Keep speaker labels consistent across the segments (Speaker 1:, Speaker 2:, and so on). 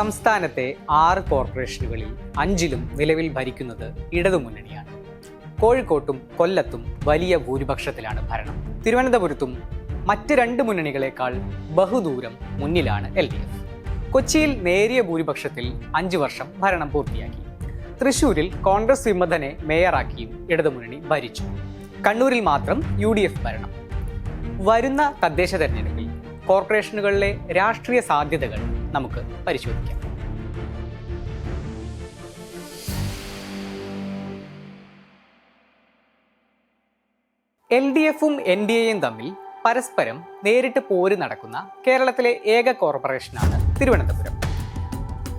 Speaker 1: സംസ്ഥാനത്തെ ആറ് കോർപ്പറേഷനുകളിൽ അഞ്ചിലും നിലവിൽ ഭരിക്കുന്നത് ഇടതുമുന്നണിയാണ്. കോഴിക്കോട്ടും കൊല്ലത്തും വലിയ ഭൂരിപക്ഷത്തിലാണ് ഭരണം. തിരുവനന്തപുരത്തും മറ്റ് രണ്ട് മുന്നണികളെക്കാൾ ബഹുദൂരം മുന്നിലാണ് എൽ ഡി എഫ്. കൊച്ചിയിൽ നേരിയ ഭൂരിപക്ഷത്തിൽ അഞ്ചു വർഷം ഭരണം പൂർത്തിയാക്കി. തൃശൂരിൽ കോൺഗ്രസ് വിമതനെ മേയറാക്കിയും ഇടതുമുന്നണി ഭരിച്ചു. കണ്ണൂരിൽ മാത്രം യു ഡി എഫ് ഭരണം. വരുന്ന തദ്ദേശ തെരഞ്ഞെടുപ്പിൽ കോർപ്പറേഷനുകളിലെ രാഷ്ട്രീയ സാധ്യതകൾ നമുക്ക് പരിശോധിക്കാം. എൽ ഡി എഫും എൻ ഡി എയും തമ്മിൽ പരസ്പരം നേരിട്ട് പോര് നടക്കുന്ന കേരളത്തിലെ ഏക കോർപ്പറേഷനാണ് തിരുവനന്തപുരം.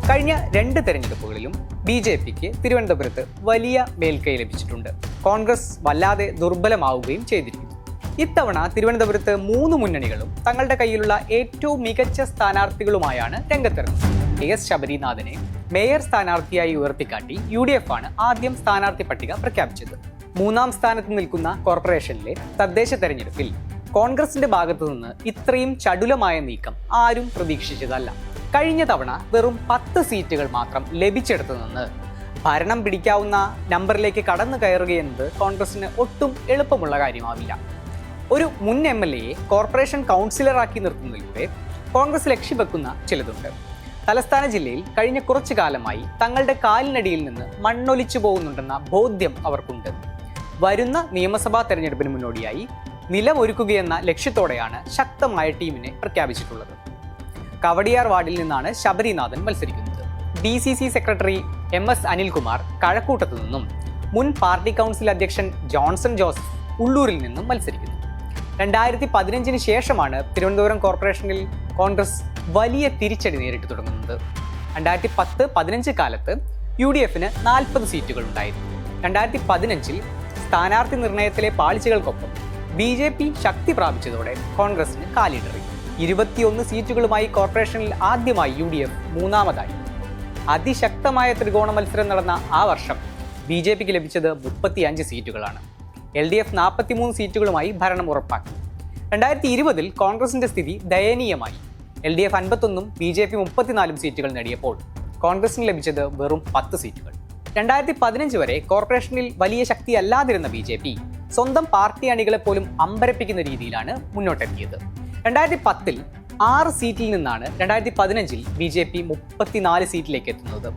Speaker 1: കഴിഞ്ഞ രണ്ട് തെരഞ്ഞെടുപ്പുകളിലും ബി ജെ പിക്ക് തിരുവനന്തപുരത്ത് വലിയ മേൽക്കൈ ലഭിച്ചിട്ടുണ്ട്. കോൺഗ്രസ് വല്ലാതെ ദുർബലമാവുകയും ചെയ്തിരിക്കുന്നു. ഇത്തവണ തിരുവനന്തപുരത്ത് മൂന്ന് മുന്നണികളും തങ്ങളുടെ കയ്യിലുള്ള ഏറ്റവും മികച്ച സ്ഥാനാർത്ഥികളുമായാണ് രംഗത്തിറങ്ങുന്നത്. കെ എസ് ശബരിനാഥനെ മേയർ സ്ഥാനാർത്ഥിയായി ഉയർത്തിക്കാട്ടി യു ഡി എഫ് ആണ് ആദ്യം സ്ഥാനാർത്ഥി പട്ടിക പ്രഖ്യാപിച്ചത്. മൂന്നാം സ്ഥാനത്ത് നിൽക്കുന്ന കോർപ്പറേഷനിലെ തദ്ദേശ തെരഞ്ഞെടുപ്പിൽ കോൺഗ്രസിന്റെ ഭാഗത്തു നിന്ന് ഇത്രയും ചടുലമായ നീക്കം ആരും പ്രതീക്ഷിച്ചതല്ല. കഴിഞ്ഞ തവണ വെറും പത്ത് സീറ്റുകൾ മാത്രം ലഭിച്ചെടുത്തു നിന്ന് ഭരണം പിടിക്കാവുന്ന നമ്പറിലേക്ക് കടന്നു കയറുകയെന്നത് കോൺഗ്രസിന് ഒട്ടും എളുപ്പമുള്ള കാര്യമാവില്ല. ഒരു മുൻ എം എൽ എയെ കോർപ്പറേഷൻ കൗൺസിലറാക്കി നിർത്തുന്നതിലൂടെ കോൺഗ്രസ് ലക്ഷ്യവെക്കുന്ന ചിലതുണ്ട്. തലസ്ഥാന ജില്ലയിൽ കഴിഞ്ഞ കുറച്ചു കാലമായി തങ്ങളുടെ കാലിനടിയിൽ നിന്ന് മണ്ണൊലിച്ചു പോകുന്നുണ്ടെന്ന ബോധ്യം അവർക്കുണ്ട്. വരുന്ന നിയമസഭാ തെരഞ്ഞെടുപ്പിന് മുന്നോടിയായി നിലമൊരുക്കുകയെന്ന ലക്ഷ്യത്തോടെയാണ് ശക്തമായ ടീമിനെ പ്രഖ്യാപിച്ചിട്ടുള്ളത്. കവടിയാർ വാർഡിൽ നിന്നാണ് ശബരിനാഥൻ മത്സരിക്കുന്നത്. D C C secretary M S Anilkumar കഴക്കൂട്ടത്തു നിന്നും മുൻ പാർട്ടി കൗൺസിൽ അധ്യക്ഷൻ ജോൺസൺ ജോസഫ് ഉള്ളൂരിൽ നിന്നും മത്സരിക്കുന്നു. രണ്ടായിരത്തി പതിനഞ്ചിന് ശേഷമാണ് തിരുവനന്തപുരം കോർപ്പറേഷനിൽ കോൺഗ്രസ് വലിയ തിരിച്ചടി നേരിട്ട് തുടങ്ങുന്നത്. രണ്ടായിരത്തി പത്ത് പതിനഞ്ച് കാലത്ത് യു ഡി എഫിന് നാൽപ്പത് സീറ്റുകൾ ഉണ്ടായിരുന്നു. രണ്ടായിരത്തി പതിനഞ്ചിൽ സ്ഥാനാർത്ഥി നിർണയത്തിലെ പാളിച്ചകൾക്കൊപ്പം ബി ജെ പി ശക്തി പ്രാപിച്ചതോടെ കോൺഗ്രസിന് കാലിടറി. ഇരുപത്തിയൊന്ന് സീറ്റുകളുമായി കോർപ്പറേഷനിൽ ആദ്യമായി യു ഡി എഫ് മൂന്നാമതായി. അതിശക്തമായ ത്രികോണ മത്സരം നടന്ന ആ വർഷം ബി ജെ പിക്ക് ലഭിച്ചത് മുപ്പത്തിയഞ്ച് സീറ്റുകളാണ്. എൽ ഡി എഫ് നാൽപ്പത്തിമൂന്ന് സീറ്റുകളുമായി ഭരണം ഉറപ്പാക്കി. രണ്ടായിരത്തി ഇരുപതിൽ കോൺഗ്രസിന്റെ സ്ഥിതി ദയനീയമായി. എൽ ഡി എഫ് അൻപത്തൊന്നും ബി ജെ പി മുപ്പത്തിനാലും സീറ്റുകൾ നേടിയപ്പോൾ കോൺഗ്രസിന് ലഭിച്ചത് വെറും പത്ത് സീറ്റുകൾ. രണ്ടായിരത്തി പതിനഞ്ച് വരെ കോർപ്പറേഷനിൽ വലിയ ശക്തിയല്ലാതിരുന്ന ബി ജെ പി സ്വന്തം പാർട്ടി അണികളെ പോലും അമ്പരപ്പിക്കുന്ന രീതിയിലാണ് മുന്നോട്ടെത്തിയത്. രണ്ടായിരത്തി പത്തിൽ ആറ് സീറ്റിൽ നിന്നാണ് രണ്ടായിരത്തി പതിനഞ്ചിൽ ബി ജെ പി മുപ്പത്തിനാല് സീറ്റിലേക്ക് എത്തുന്നത്.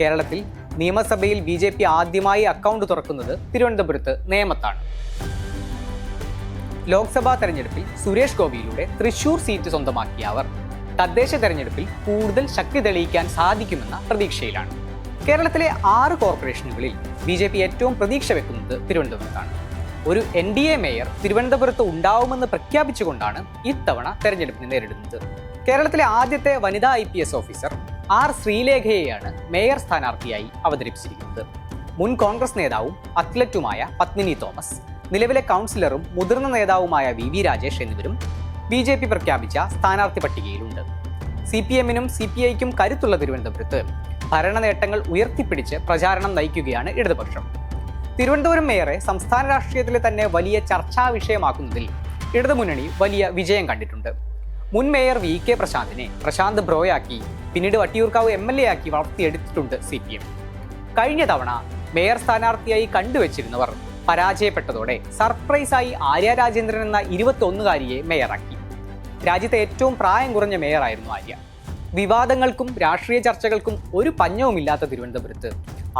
Speaker 1: കേരളത്തിൽ നിയമസഭയിൽ ബി ജെ പി ആദ്യമായി അക്കൗണ്ട് തുറക്കുന്നത് തിരുവനന്തപുരത്ത് നേമത്താണ്. ലോക്സഭാ തെരഞ്ഞെടുപ്പിൽ സുരേഷ് ഗോപിയിലൂടെ തൃശൂർ സീറ്റ് സ്വന്തമാക്കിയ അവർ തദ്ദേശ തെരഞ്ഞെടുപ്പിൽ കൂടുതൽ ശക്തി തെളിയിക്കാൻ സാധിക്കുമെന്ന പ്രതീക്ഷയിലാണ്. കേരളത്തിലെ ആറ് കോർപ്പറേഷനുകളിൽ ബി ജെ പി ഏറ്റവും പ്രതീക്ഷ വെക്കുന്നത് തിരുവനന്തപുരത്താണ്. ഒരു എൻ ഡി എ മേയർ തിരുവനന്തപുരത്ത് ഉണ്ടാവുമെന്ന് പ്രഖ്യാപിച്ചുകൊണ്ടാണ് ഇത്തവണ തെരഞ്ഞെടുപ്പിനെ നേരിടുന്നത്. കേരളത്തിലെ ആദ്യത്തെ വനിതാ I P S officer R ശ്രീലേഖയെയാണ് mayor സ്ഥാനാർത്ഥിയായി അവതരിപ്പിച്ചിരിക്കുന്നത്. മുൻ കോൺഗ്രസ് നേതാവും അത്ലറ്റുമായ പത്മിനി തോമസ് നിലവിലെ കൗൺസിലറും മുതിർന്ന നേതാവുമായ വി വി രാജേഷ് എന്നിവരും ബി ജെ പി പ്രഖ്യാപിച്ച സ്ഥാനാർത്ഥി പട്ടികയിലുണ്ട്. സി പി എമ്മിനും സി പി ഐക്കും കരുത്തുള്ള തിരുവനന്തപുരത്ത് ഭരണ നേട്ടങ്ങൾ ഉയർത്തിപ്പിടിച്ച് പ്രചാരണം നയിക്കുകയാണ് ഇടതുപക്ഷം. തിരുവനന്തപുരം മേയറെ സംസ്ഥാന രാഷ്ട്രീയത്തിലെ തന്നെ വലിയ ചർച്ചാ വിഷയമാക്കുന്നതിൽ ഇടതുമുന്നണി വലിയ വിജയം കണ്ടിട്ടുണ്ട്. മുൻ മേയർ വി കെ പ്രശാന്തിനെ പ്രശാന്ത് ബ്രോയാക്കി പിന്നീട് വട്ടിയൂർക്കാവ് എം എൽ എ ആക്കി വളർത്തിയെടുത്തിട്ടുണ്ട് സി പി എം. കഴിഞ്ഞ തവണ മേയർ സ്ഥാനാർത്ഥിയായി കണ്ടുവച്ചിരുന്നവർ പരാജയപ്പെട്ടതോടെ സർപ്രൈസായി ആര്യ രാജേന്ദ്രൻ എന്ന ഇരുപത്തൊന്നുകാരിയെ മേയറാക്കി. രാജ്യത്തെ ഏറ്റവും പ്രായം കുറഞ്ഞ മേയറായിരുന്നു ആര്യ. വിവാദങ്ങൾക്കും രാഷ്ട്രീയ ചർച്ചകൾക്കും ഒരു പഞ്ഞവുമില്ലാത്ത തിരുവനന്തപുരത്ത്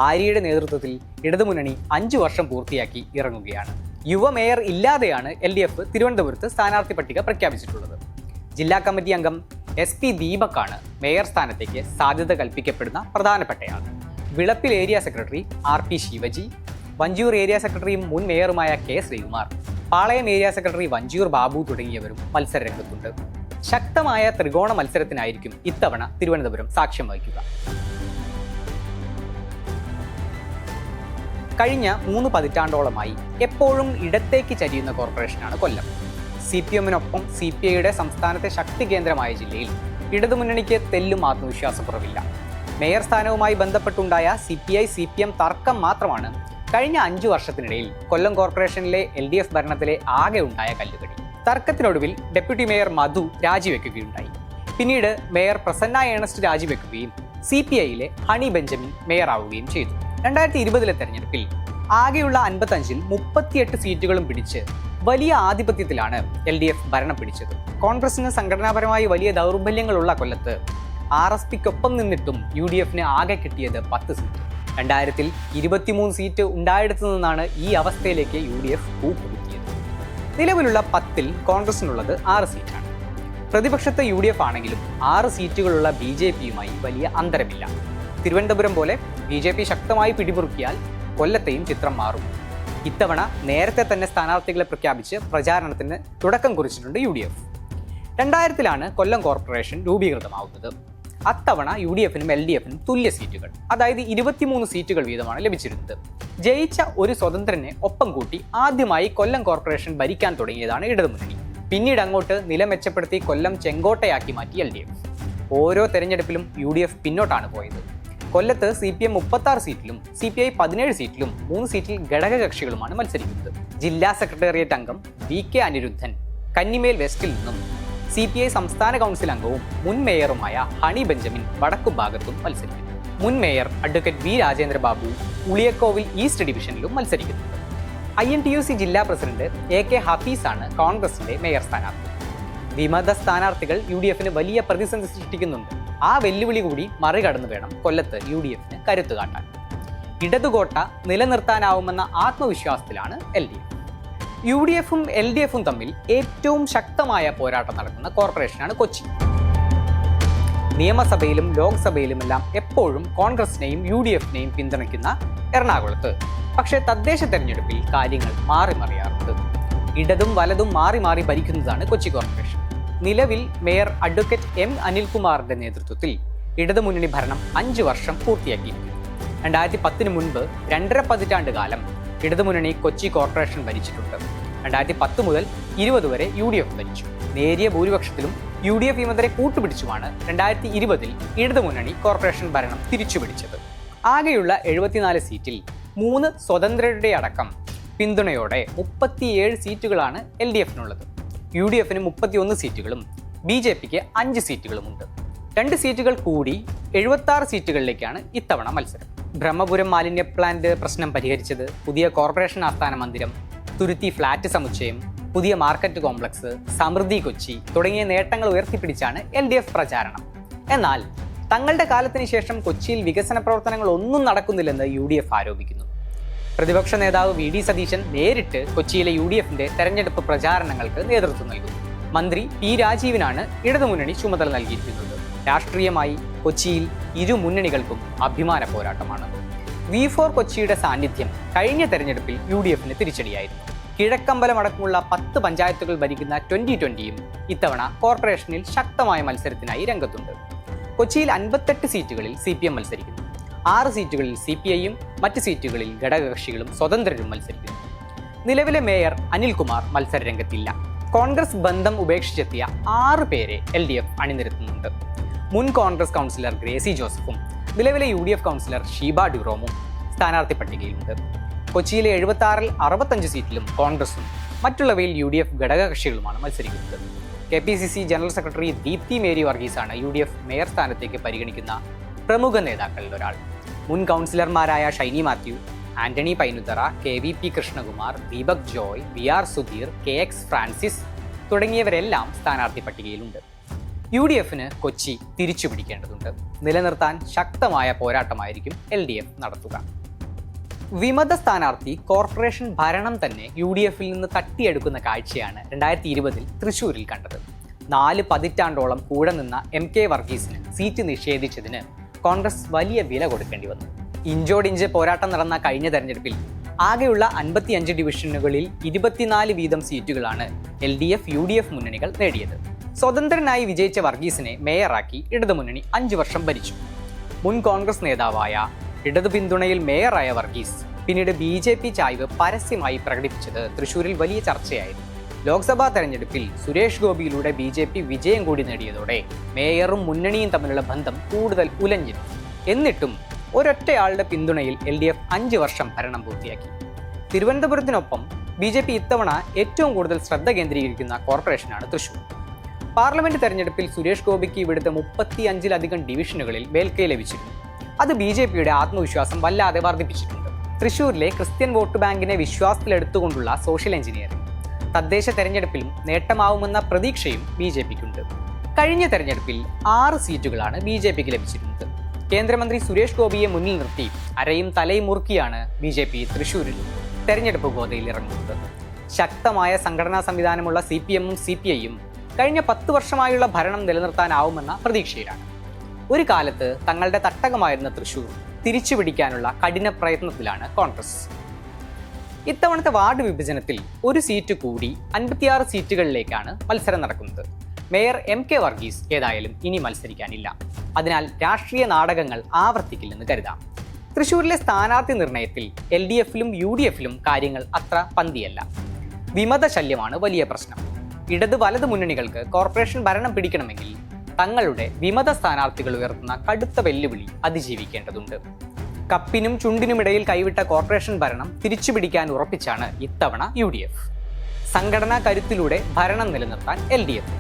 Speaker 1: ആര്യയുടെ നേതൃത്വത്തിൽ ഇടതുമുന്നണി അഞ്ചു വർഷം പൂർത്തിയാക്കി ഇറങ്ങുകയാണ്. യുവ മേയർ ഇല്ലാതെയാണ് എൽ ഡി എഫ് തിരുവനന്തപുരത്ത് സ്ഥാനാർത്ഥി പട്ടിക പ്രഖ്യാപിച്ചിട്ടുള്ളത്. ജില്ലാ കമ്മിറ്റി അംഗം എസ് പി ദീപക്കാണ് മേയർ സ്ഥാനത്തേക്ക് സാധ്യത കൽപ്പിക്കപ്പെടുന്ന പ്രധാനപ്പെട്ടയാൾ. Vilappil area secretary R P Shivaji Vanchiyoor area സെക്രട്ടറിയും മുൻ മേയറുമായ K Sreekumar Palayam area secretary Vanchiyoor Babu തുടങ്ങിയവരും മത്സരരംഗത്തുണ്ട്. ശക്തമായ ത്രികോണ മത്സരത്തിനായിരിക്കും ഇത്തവണ തിരുവനന്തപുരം സാക്ഷ്യം വഹിക്കുക. കഴിഞ്ഞ മൂന്ന് പതിറ്റാണ്ടോളമായി എപ്പോഴും ഇടത്തേക്ക് ചരിയുന്ന കോർപ്പറേഷനാണ് കൊല്ലം. സി പി എമ്മിനൊപ്പം സി പി ഐയുടെ സംസ്ഥാനത്തെ ശക്തി കേന്ദ്രമായ ജില്ലയിൽ ഇടതുമുന്നണിക്ക് തെല്ലും ആത്മവിശ്വാസക്കുറവില്ല. മേയർ സ്ഥാനവുമായി ബന്ധപ്പെട്ടുണ്ടായ C P I C P M തർക്കം മാത്രമാണ് കഴിഞ്ഞ അഞ്ചു വർഷത്തിനിടയിൽ കൊല്ലം കോർപ്പറേഷനിലെ എൽ ഡി എഫ് ഭരണത്തിലെ ആകെ ഉണ്ടായ കല്ലുകടി. തർക്കത്തിനൊടുവിൽ ഡെപ്യൂട്ടി മേയർ മധു രാജിവെക്കുകയുണ്ടായി. പിന്നീട് മേയർ പ്രസന്ന ഏണസ്റ്റ് രാജിവെക്കുകയും സി പി ഐയിലെ ഹണി ബെഞ്ചമിൻ മേയറാവുകയും ചെയ്തു. രണ്ടായിരത്തി ഇരുപതിലെ തെരഞ്ഞെടുപ്പിൽ ആകെയുള്ള അൻപത്തഞ്ചിൽ മുപ്പത്തിയെട്ട് സീറ്റുകളും പിടിച്ച് വലിയ ആധിപത്യത്തിലാണ് എൽ ഡി എഫ് ഭരണം പിടിച്ചത്. കോൺഗ്രസിന് സംഘടനാപരമായി വലിയ ദൗർബല്യങ്ങളുള്ള കൊല്ലത്ത് ആർ എസ് പിക്കൊപ്പം നിന്നിട്ടും യു ഡി എഫിന് ആകെ കിട്ടിയത് പത്ത് സീറ്റ്. രണ്ടായിരത്തിൽ ഇരുപത്തിമൂന്ന് സീറ്റ് ഉണ്ടായിടത്തു നിന്നാണ് ഈ അവസ്ഥയിലേക്ക് യു ഡി എഫ് കൂപ്പുകുത്തിയത് നിലവിലുള്ള പത്തിൽ കോൺഗ്രസിനുള്ളത് ആറ് സീറ്റാണ്. പ്രതിപക്ഷത്തെ യു ഡി എഫ് ആണെങ്കിലും ആറ് സീറ്റുകളുള്ള ബി ജെ പിയുമായി വലിയ അന്തരമില്ല. തിരുവനന്തപുരം പോലെ ബി ജെ പി ശക്തമായി പിടിമുറുക്കിയാൽ കൊല്ലത്തെയും ചിത്രം മാറും. ഇത്തവണ നേരത്തെ തന്നെ സ്ഥാനാർത്ഥികളെ പ്രഖ്യാപിച്ച് പ്രചാരണത്തിന് തുടക്കം കുറിച്ചിട്ടുണ്ട് യു ഡി എഫ് രണ്ടായിരത്തിലാണ് കൊല്ലം കോർപ്പറേഷൻ രൂപീകൃതമാവുന്നത്. അത്തവണ യു ഡി എഫിനും എൽ ഡി എഫിനും തുല്യ സീറ്റുകൾ അതായത് ഇരുപത്തിമൂന്ന് സീറ്റുകൾ വീതമാണ് ലഭിച്ചിരുന്നത്. ജയിച്ച ഒരു സ്വതന്ത്രനെ ഒപ്പം കൂട്ടി ആദ്യമായി കൊല്ലം കോർപ്പറേഷൻ ഭരിക്കാൻ തുടങ്ങിയതാണ് ഇടതുമുന്നണി. പിന്നീട് അങ്ങോട്ട് നില മെച്ചപ്പെടുത്തി കൊല്ലം ചെങ്കോട്ടയാക്കി മാറ്റി എൽ ഡി എഫ് ഓരോ തെരഞ്ഞെടുപ്പിലും യു ഡി എഫ് പിന്നോട്ടാണ് പോയത്. കൊല്ലത്ത് സി പി എം മുപ്പത്തി ആറ് സീറ്റിലും സി പി ഐ പതിനേഴ് സീറ്റിലും മൂന്ന് സീറ്റിൽ ഘടകകക്ഷികളുമാണ് മത്സരിക്കുന്നത്. ജില്ലാ സെക്രട്ടേറിയറ്റ് അംഗം വി കെ അനിരുദ്ധൻ കന്നിമേൽ വെസ്റ്റിൽ നിന്നും സി പി ഐ സംസ്ഥാന കൗൺസിൽ അംഗവും മുൻ മേയറുമായ ഹണി ബെഞ്ചമിൻ വടക്കു ഭാഗത്തും മത്സരിക്കുന്നു. മുൻ mayor advocate V Rajendra Babu Uliyakovil east ഡിവിഷനിലും മത്സരിക്കുന്നുണ്ട് I N T U C ജില്ലാ പ്രസിഡന്റ് എ കെ ഹഫീസാണ് കോൺഗ്രസിന്റെ മേയർ സ്ഥാനാർത്ഥി. വിമത സ്ഥാനാർത്ഥികൾ യു ഡി എഫിന് വലിയ പ്രതിസന്ധി സൃഷ്ടിക്കുന്നുണ്ട്. ആ വെല്ലുവിളി കൂടി മറികടന്നു വേണം കൊല്ലത്ത് യു ഡി എഫിന് കരുത്ത് കാട്ടാൻ. ഇടതുകോട്ട നിലനിർത്താനാവുമെന്ന ആത്മവിശ്വാസത്തിലാണ് L D F. U D എഫും എൽ ഡി എഫും തമ്മിൽ ഏറ്റവും ശക്തമായ പോരാട്ടം നടക്കുന്ന കോർപ്പറേഷനാണ് കൊച്ചി. നിയമസഭയിലും ലോക്സഭയിലുമെല്ലാം എപ്പോഴും കോൺഗ്രസിനെയും യു ഡി എഫിനെയും പിന്തുണയ്ക്കുന്ന എറണാകുളത്ത്. പക്ഷേ തദ്ദേശ തെരഞ്ഞെടുപ്പിൽ കാര്യങ്ങൾ മാറി മറിയാറുണ്ട്. ഇടതും വലതും മാറി മാറി ഭരിക്കുന്നതാണ് കൊച്ചി കോർപ്പറേഷൻ. നിലവിൽ മേയർ അഡ്വക്കേറ്റ് എം അനിൽകുമാറിന്റെ നേതൃത്വത്തിൽ ഇടതുമുന്നണി ഭരണം അഞ്ചു വർഷം പൂർത്തിയാക്കിയിരിക്കുന്നു. രണ്ടായിരത്തി പത്തിന് മുൻപ് രണ്ടര പതിറ്റാണ്ട് കാലം ഇടതുമുന്നണി കൊച്ചി കോർപ്പറേഷൻ ഭരിച്ചിട്ടുണ്ട്. രണ്ടായിരത്തി പത്ത് മുതൽ ഇരുപത് വരെ യു ഡി എഫ് ഭരിച്ചു. നേരിയ ഭൂരിപക്ഷത്തിലും യു ഡി എഫ് വിമതരെ കൂട്ടുപിടിച്ചുമാണ് രണ്ടായിരത്തി ഇരുപതിൽ ഇടതുമുന്നണി കോർപ്പറേഷൻ ഭരണം തിരിച്ചുപിടിച്ചത്. ആകെയുള്ള എഴുപത്തിനാല് സീറ്റിൽ മൂന്ന് സ്വതന്ത്രരുടെ അടക്കം പിന്തുണയോടെ മുപ്പത്തിയേഴ് സീറ്റുകളാണ് എൽ ഡി എഫിനുള്ളത്. യു ഡി എഫിന് മുപ്പത്തിയൊന്ന് സീറ്റുകളും ബി ജെ പിക്ക് അഞ്ച് സീറ്റുകളുമുണ്ട്. രണ്ട് സീറ്റുകൾ കൂടി എഴുപത്തി ആറ് സീറ്റുകളിലേക്കാണ് ഇത്തവണ മത്സരം. ബ്രഹ്മപുരം മാലിന്യ പ്ലാന്റ് പ്രശ്നം പരിഹരിച്ചത് പുതിയ കോർപ്പറേഷൻ ആസ്ഥാന മന്ദിരം തുരുത്തി ഫ്ലാറ്റ് സമുച്ചയം പുതിയ മാർക്കറ്റ് കോംപ്ലക്സ് സമൃദ്ധി കൊച്ചി തുടങ്ങിയ നേട്ടങ്ങൾ ഉയർത്തിപ്പിടിച്ചാണ് എൽ ഡി എഫ് പ്രചാരണം. എന്നാൽ തങ്ങളുടെ കാലത്തിന് ശേഷം കൊച്ചിയിൽ വികസന പ്രവർത്തനങ്ങൾ ഒന്നും നടക്കുന്നില്ലെന്ന് യു ഡി എഫ് ആരോപിക്കുന്നു. പ്രതിപക്ഷ നേതാവ് വി ഡി സതീശൻ നേരിട്ട് കൊച്ചിയിലെ യു ഡി എഫിന്റെ തെരഞ്ഞെടുപ്പ് പ്രചാരണങ്ങൾക്ക് നേതൃത്വം നൽകും. മന്ത്രി പി രാജീവിനാണ് ഇടതുമുന്നണി ചുമതല നൽകിയിരിക്കുന്നത്. രാഷ്ട്രീയമായി കൊച്ചിയിൽ ഇരു മുന്നണികൾക്കും അഭിമാന പോരാട്ടമാണ്. വി ഫോർ കൊച്ചിയുടെ സാന്നിധ്യം കഴിഞ്ഞ തെരഞ്ഞെടുപ്പിൽ യു ഡി എഫിന് തിരിച്ചടിയായിരുന്നു. കിഴക്കമ്പലമടക്കമുള്ള പത്ത് പഞ്ചായത്തുകൾ ഭരിക്കുന്ന ട്വന്റി ട്വന്റിയും ഇത്തവണ കോർപ്പറേഷനിൽ ശക്തമായ മത്സരത്തിനായി രംഗത്തുണ്ട്. കൊച്ചിയിൽ അൻപത്തെട്ട് സീറ്റുകളിൽ സി പി എം മത്സരിക്കുന്നു. ആറ് സീറ്റുകളിൽ സി പി ഐയും മറ്റ് സീറ്റുകളിൽ ഘടകകക്ഷികളും സ്വതന്ത്രരും മത്സരിക്കുന്നു. നിലവിലെ മേയർ അനിൽകുമാർ മത്സരരംഗത്തില്ല. കോൺഗ്രസ് ബന്ധം ഉപേക്ഷിച്ചെത്തിയ ആറ് പേരെ എൽ ഡി എഫ് അണിനിരത്തുന്നുണ്ട്. മുൻ കോൺഗ്രസ് കൗൺസിലർ ഗ്രേസി ജോസഫും നിലവിലെ U D F councillor Sheeba ഡ്യൂറോമും സ്ഥാനാർത്ഥി പട്ടികയിലുണ്ട്. കൊച്ചിയിലെ എഴുപത്തി ആറിൽ അറുപത്തഞ്ച് സീറ്റിലും കോൺഗ്രസും മറ്റുള്ളവയിൽ യു ഡി എഫ് ഘടകകക്ഷികളുമാണ് മത്സരിക്കുന്നത്. K P C C general secretary Deepthi Mary വർഗീസാണ് U D F mayor സ്ഥാനത്തേക്ക് പരിഗണിക്കുന്ന പ്രമുഖ നേതാക്കളിൽ ഒരാൾ. മുൻ കൗൺസിലർമാരായ Shiny Mathew Antony Painuthara K V P Krishnakumar Deepak Joy V R Sudheer K X Francis തുടങ്ങിയവരെല്ലാം സ്ഥാനാർത്ഥി പട്ടികയിലുണ്ട്. യു ഡി എഫിന് കൊച്ചി തിരിച്ചു പിടിക്കേണ്ടതുണ്ട്. നിലനിർത്താൻ ശക്തമായ പോരാട്ടമായിരിക്കും എൽ ഡി എഫ് നടത്തുക. വിമത സ്ഥാനാർത്ഥി കോർപ്പറേഷൻ ഭരണം തന്നെ യു ഡി എഫിൽ നിന്ന് തട്ടിയെടുക്കുന്ന കാഴ്ചയാണ് രണ്ടായിരത്തി ഇരുപതിൽ തൃശൂരിൽ കണ്ടത്. നാല് പതിറ്റാണ്ടോളം കൂടെ നിന്ന എം കെ വർഗീസിന് സീറ്റ് നിഷേധിച്ചതിന് കോൺഗ്രസ് വലിയ വില കൊടുക്കേണ്ടി വന്നു. ഇഞ്ചോടിഞ്ച് പോരാട്ടം നടന്ന കഴിഞ്ഞ തെരഞ്ഞെടുപ്പിൽ ആകെയുള്ള അൻപത്തിയഞ്ച് ഡിവിഷനുകളിൽ ഇരുപത്തിനാല് വീതം സീറ്റുകളാണ് L D F U D F മുന്നണികൾ നേടിയത്. സ്വതന്ത്രനായി വിജയിച്ച വർഗീസിനെ മേയറാക്കി ഇടതുമുന്നണി അഞ്ചു വർഷം ഭരിച്ചു. മുൻ കോൺഗ്രസ് നേതാവായ ഇടതു പിന്തുണയിൽ മേയറായ വർഗീസ് പിന്നീട് ബി ജെ പി ചായ്വ് പരസ്യമായി പ്രകടിപ്പിച്ചത് തൃശൂരിൽ വലിയ ചർച്ചയായിരുന്നു. ലോക്സഭാ തെരഞ്ഞെടുപ്പിൽ സുരേഷ് ഗോപിയിലൂടെ ബി ജെ പി വിജയം കൂടി നേടിയതോടെ മേയറും മുന്നണിയും തമ്മിലുള്ള ബന്ധം കൂടുതൽ ഉലഞ്ഞിരുന്നു. എന്നിട്ടും ഒരൊറ്റയാളുടെ പിന്തുണയിൽ എൽ ഡി എഫ് അഞ്ച് വർഷം ഭരണം പൂർത്തിയാക്കി. തിരുവനന്തപുരത്തിനൊപ്പം ബി ജെ പി ഇത്തവണ ഏറ്റവും കൂടുതൽ ശ്രദ്ധ കേന്ദ്രീകരിക്കുന്ന കോർപ്പറേഷനാണ് തൃശൂർ. പാർലമെന്റ് തെരഞ്ഞെടുപ്പിൽ സുരേഷ് ഗോപിക്ക് ഇവിടുത്തെ മുപ്പത്തി അഞ്ചിലധികം ഡിവിഷനുകളിൽ മേൽക്കൈ ലഭിച്ചിരുന്നു. അത് ബി ജെ പിയുടെ ആത്മവിശ്വാസം വല്ലാതെ വർദ്ധിപ്പിച്ചിട്ടുണ്ട്. തൃശൂരിലെ ക്രിസ്ത്യൻ വോട്ട് ബാങ്കിനെ വിശ്വാസത്തിലെടുത്തുകൊണ്ടുള്ള സോഷ്യൽ എഞ്ചിനീയറിംഗ്. തദ്ദേശ തെരഞ്ഞെടുപ്പിലും നേട്ടമാവുമെന്ന പ്രതീക്ഷയും ബി ജെ പിക്കുണ്ട്. കഴിഞ്ഞ തെരഞ്ഞെടുപ്പിൽ ആറ് സീറ്റുകളാണ് ബി ജെ പിക്ക് ലഭിച്ചിരുന്നത്. കേന്ദ്രമന്ത്രി സുരേഷ് ഗോപിയെ മുന്നിൽ നിർത്തി അരയും തലയും മുറുക്കിയാണ് ബി ജെ പി തൃശൂരിൽ തെരഞ്ഞെടുപ്പ് ഗോതയിൽ ഇറങ്ങുന്നത്. ശക്തമായ സംഘടനാ സംവിധാനമുള്ള സി പി എമ്മും സി പി ഐയും കഴിഞ്ഞ പത്ത് വർഷമായുള്ള ഭരണം നിലനിർത്താനാവുമെന്ന പ്രതീക്ഷയിലാണ്. ഒരു കാലത്ത് തങ്ങളുടെ തട്ടകമായിരുന്ന തൃശൂർ തിരിച്ചുപിടിക്കാനുള്ള കഠിന പ്രയത്നത്തിലാണ് കോൺഗ്രസ്. ഇത്തവണത്തെ വാർഡ് വിഭജനത്തിൽ ഒരു സീറ്റ് കൂടി അൻപത്തിയാറ് സീറ്റുകളിലേക്കാണ് മത്സരം നടക്കുന്നത്. മേയർ എം കെ വർഗീസ് ഏതായാലും ഇനി മത്സരിക്കാനില്ല. അതിനാൽ രാഷ്ട്രീയ നാടകങ്ങൾ ആവർത്തിക്കില്ലെന്ന് കരുതാം. തൃശൂരിലെ സ്ഥാനാർത്ഥി നിർണയത്തിൽ എൽ ഡി എഫിലും യു ഡി എഫിലും കാര്യങ്ങൾ അത്ര പന്തിയല്ല. വിമത ശല്യമാണ് വലിയ പ്രശ്നം. ഇടത് വലത് മുന്നണികൾക്ക് കോർപ്പറേഷൻ ഭരണം പിടിക്കണമെങ്കിൽ തങ്ങളുടെ വിമത സ്ഥാനാർത്ഥികൾ ഉയർത്തുന്ന കടുത്ത വെല്ലുവിളി അതിജീവിക്കേണ്ടതുണ്ട്. കപ്പിനും ചുണ്ടിനുമിടയിൽ കൈവിട്ട കോർപ്പറേഷൻ ഭരണം തിരിച്ചുപിടിക്കാൻ ഉറപ്പിച്ചാണ് ഇത്തവണ യു ഡി എഫ്. സംഘടനാ കരുത്തിലൂടെ ഭരണം നിലനിർത്താൻ എൽ ഡി എഫ്.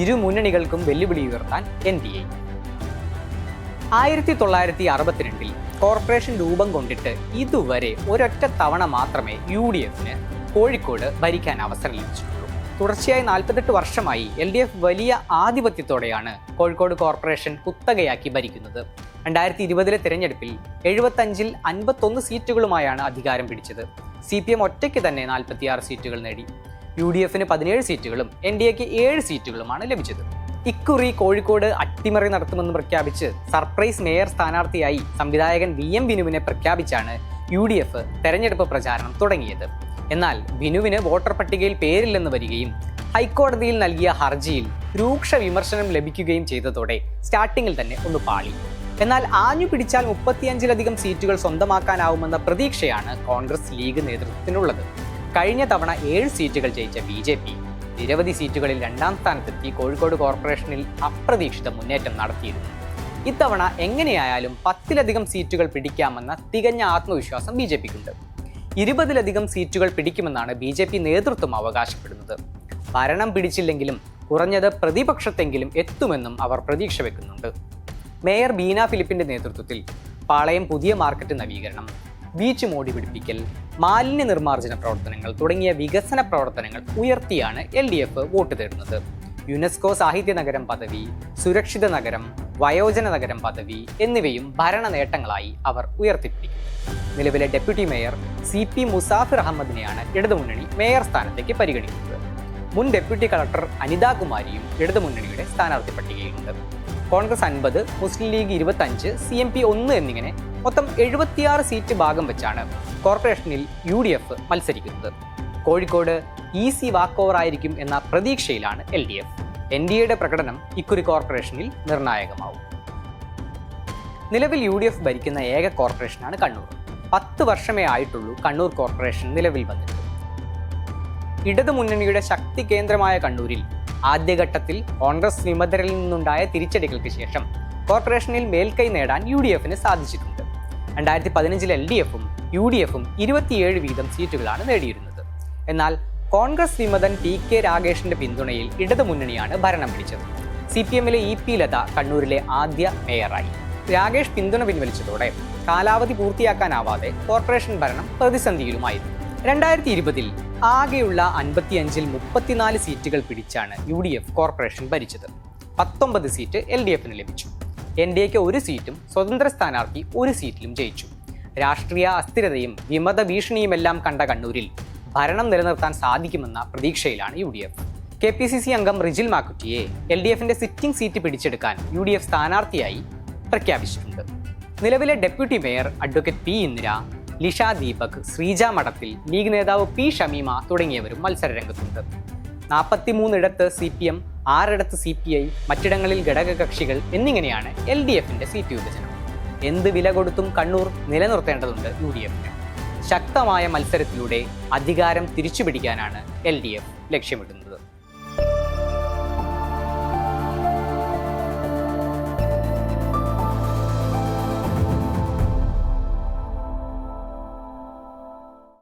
Speaker 1: ഇരു മുന്നണികൾക്കും വെല്ലുവിളി ഉയർത്താൻ എൻ ഡി എ. ആയിരത്തി തൊള്ളായിരത്തി അറുപത്തിരണ്ടിൽ കോർപ്പറേഷൻ രൂപം കൊണ്ടിട്ട് ഇതുവരെ ഒരൊറ്റ തവണ മാത്രമേ യു ഡി എഫിന് കോഴിക്കോട് ഭരിക്കാൻ അവസരം ലഭിച്ചിട്ടുള്ളൂ. തുടർച്ചയായി നാൽപ്പത്തെട്ട് വർഷമായി എൽ ഡി എഫ് വലിയ ആധിപത്യത്തോടെയാണ് കോഴിക്കോട് കോർപ്പറേഷൻ കുത്തകയാക്കി ഭരിക്കുന്നത്. രണ്ടായിരത്തി ഇരുപതിലെ തിരഞ്ഞെടുപ്പിൽ എഴുപത്തഞ്ചിൽ അൻപത്തൊന്ന് സീറ്റുകളുമായാണ് അധികാരം പിടിച്ചത്. സി പി എം ഒറ്റയ്ക്ക് തന്നെ നാൽപ്പത്തിയാറ് സീറ്റുകൾ നേടി. യു ഡി എഫിന് പതിനേഴ് സീറ്റുകളും എൻ ഡി എക്ക് ഏഴ് സീറ്റുകളുമാണ് ലഭിച്ചത്. ഇക്കുറി കോഴിക്കോട് അട്ടിമറി നടത്തുമെന്ന് പ്രഖ്യാപിച്ച് സർപ്രൈസ് മേയർ സ്ഥാനാർത്ഥിയായി സംവിധായകൻ വി എം ബിനുവിനെ പ്രഖ്യാപിച്ചാണ് യു ഡി എഫ് തെരഞ്ഞെടുപ്പ് പ്രചാരണം തുടങ്ങിയത്. എന്നാൽ ബിനുവിന് വോട്ടർ പട്ടികയിൽ പേരില്ലെന്ന് വരികയും ഹൈക്കോടതിയിൽ നൽകിയ ഹർജിയിൽ രൂക്ഷ വിമർശനം ലഭിക്കുകയും ചെയ്തതോടെ സ്റ്റാർട്ടിങ്ങിൽ തന്നെ ഒന്ന് പാളി. എന്നാൽ ആഞ്ഞു പിടിച്ചാൽ മുപ്പത്തിയഞ്ചിലധികം സീറ്റുകൾ സ്വന്തമാക്കാനാവുമെന്ന പ്രതീക്ഷയാണ് കോൺഗ്രസ് ലീഗ് നേതൃത്വത്തിനുള്ളത്. കഴിഞ്ഞ തവണ ഏഴ് സീറ്റുകൾ ജയിച്ച ബി ജെ പി നിരവധി സീറ്റുകളിൽ രണ്ടാം സ്ഥാനത്തെത്തി കോഴിക്കോട് കോർപ്പറേഷനിൽ അപ്രതീക്ഷിത മുന്നേറ്റം നടത്തിയിരുന്നു. ഇത്തവണ എങ്ങനെയായാലും പത്തിലധികം സീറ്റുകൾ പിടിക്കാമെന്ന തികഞ്ഞ ആത്മവിശ്വാസം ബി ജെ പിക്കുണ്ട്. ഇരുപതിലധികം സീറ്റുകൾ പിടിക്കുമെന്നാണ് ബി ജെ പി നേതൃത്വം അവകാശപ്പെടുന്നത്. ഭരണം പിടിച്ചില്ലെങ്കിലും കുറഞ്ഞത് പ്രതിപക്ഷത്തെങ്കിലും എത്തുമെന്നും അവർ പ്രതീക്ഷ വെക്കുന്നുണ്ട്. മേയർ ബീന ഫിലിപ്പിന്റെ നേതൃത്വത്തിൽ പാളയം പുതിയ മാർക്കറ്റ് നവീകരണം ബീച്ച് മോടി പിടിപ്പിക്കൽ മാലിന്യ നിർമ്മാർജന പ്രവർത്തനങ്ങൾ തുടങ്ങിയ വികസന പ്രവർത്തനങ്ങൾ ഉയർത്തിയാണ് എൽ ഡി എഫ് വോട്ട് തേടുന്നത്. യുനെസ്കോ സാഹിത്യ നഗരം പദവി സുരക്ഷിത നഗരം വയോജന നഗരം പദവി എന്നിവയും ഭരണ നേട്ടങ്ങളായി അവർ ഉയർത്തിപ്പിടിക്കും. നിലവിലെ deputy mayor C P Musafir അഹമ്മദിനെയാണ് ഇടതുമുന്നണി മേയർ സ്ഥാനത്തേക്ക് പരിഗണിക്കുന്നത്. മുൻ ഡെപ്യൂട്ടി കളക്ടർ അനിതാ കുമാരിയും ഇടതുമുന്നണിയുടെ സ്ഥാനാർത്ഥി പട്ടികയിലുണ്ട്. കോൺഗ്രസ് അൻപത് മുസ്ലിം ലീഗ് ഇരുപത്തഞ്ച് സി എം പി ഒന്ന് എന്നിങ്ങനെ മൊത്തം എഴുപത്തിയാറ് സീറ്റ് ഭാഗം വെച്ചാണ് കോർപ്പറേഷനിൽ യു ഡി എഫ് മത്സരിക്കുന്നത്. കോഴിക്കോട് ഈസി വാക്ക് ഓവർ ആയിരിക്കും എന്ന പ്രതീക്ഷയിലാണ് L D F. N D എയുടെ പ്രകടനം ഇക്കുറി കോർപ്പറേഷനിൽ നിർണായകമാവും. നിലവിൽ യു ഡി എഫ് ഭരിക്കുന്ന ഏക കോർപ്പറേഷനാണ് കണ്ണൂർ. പത്ത് വർഷമേ ആയിട്ടുള്ളൂ കണ്ണൂർ കോർപ്പറേഷൻ നിലവിൽ വന്നിട്ട് ഇടതുമുന്നണിയുടെ ശക്തി കേന്ദ്രമായ കണ്ണൂരിൽ ആദ്യഘട്ടത്തിൽ കോൺഗ്രസ് വിമതരിൽ നിന്നുണ്ടായ തിരിച്ചടികൾക്ക് ശേഷം കോർപ്പറേഷനിൽ മേൽക്കൈ നേടാൻ യു ഡി എഫിന് സാധിച്ചിട്ടുണ്ട്. രണ്ടായിരത്തി പതിനഞ്ചിൽ എൽ ഡി എഫും യു ഡി എഫും ഇരുപത്തിയേഴ് വീതം സീറ്റുകളാണ് നേടിയിരുന്നത്. എന്നാൽ കോൺഗ്രസ് വിമതൻ ടി കെ രാഗേഷിന്റെ പിന്തുണയിൽ ഇടതുമുന്നണിയാണ് ഭരണം പിടിച്ചത്. സി പി എമ്മിലെ ഇ പി ലത കണ്ണൂരിലെ ആദ്യ മേയറായി. രാഗേഷ് പിന്തുണ പിൻവലിച്ചതോടെ കാലാവധി പൂർത്തിയാക്കാനാവാതെ കോർപ്പറേഷൻ ഭരണം പ്രതിസന്ധിയിലുമായിരുന്നു. രണ്ടായിരത്തി ഇരുപതിൽ ആകെയുള്ള അൻപത്തിയഞ്ചിൽ മുപ്പത്തിനാല് സീറ്റുകൾ പിടിച്ചാണ് യു ഡി എഫ് കോർപ്പറേഷൻ ഭരിച്ചത്. പത്തൊമ്പത് സീറ്റ് എൽ ഡി എഫിന് ലഭിച്ചു. എൻ ഡി എക്ക് ഒരു സീറ്റും സ്വതന്ത്ര സ്ഥാനാർത്ഥി ഒരു സീറ്റിലും ജയിച്ചു. രാഷ്ട്രീയ അസ്ഥിരതയും വിമത ഭീഷണിയുമെല്ലാം കണ്ട കണ്ണൂരിൽ ഭരണം നിലനിർത്താൻ സാധിക്കുമെന്ന പ്രതീക്ഷയിലാണ് U D F. K P C C അംഗം റിജിൽ മാക്കുറ്റിയെ എൽ ഡി എഫിന്റെ സിറ്റിംഗ് സീറ്റ് പിടിച്ചെടുക്കാൻ യു ഡി എഫ് സ്ഥാനാർത്ഥിയായി പ്രഖ്യാപിച്ചിട്ടുണ്ട്. നിലവിലെ deputy mayor advocate P Indira Lisha Deepak Sreeja Madathil League നേതാവ് പി ഷമീമ തുടങ്ങിയവരും മത്സരരംഗത്തുണ്ട് നാൽപ്പത്തിമൂന്നിടത്ത് സി പി എം ആറിടത്ത് സി പി ഐ മറ്റിടങ്ങളിൽ ഘടകകക്ഷികൾ എന്നിങ്ങനെയാണ് എൽ ഡി എഫിന്റെ സീറ്റ് വിഭജനം. എന്ത് വില കൊടുത്തും കണ്ണൂർ നിലനിർത്തേണ്ടതുണ്ട് യു ഡി എഫിന്. ശക്തമായ മത്സരത്തിലൂടെ അധികാരം തിരിച്ചുപിടിക്കാനാണ് എൽ ഡി എഫ് ലക്ഷ്യമിടുന്നത്.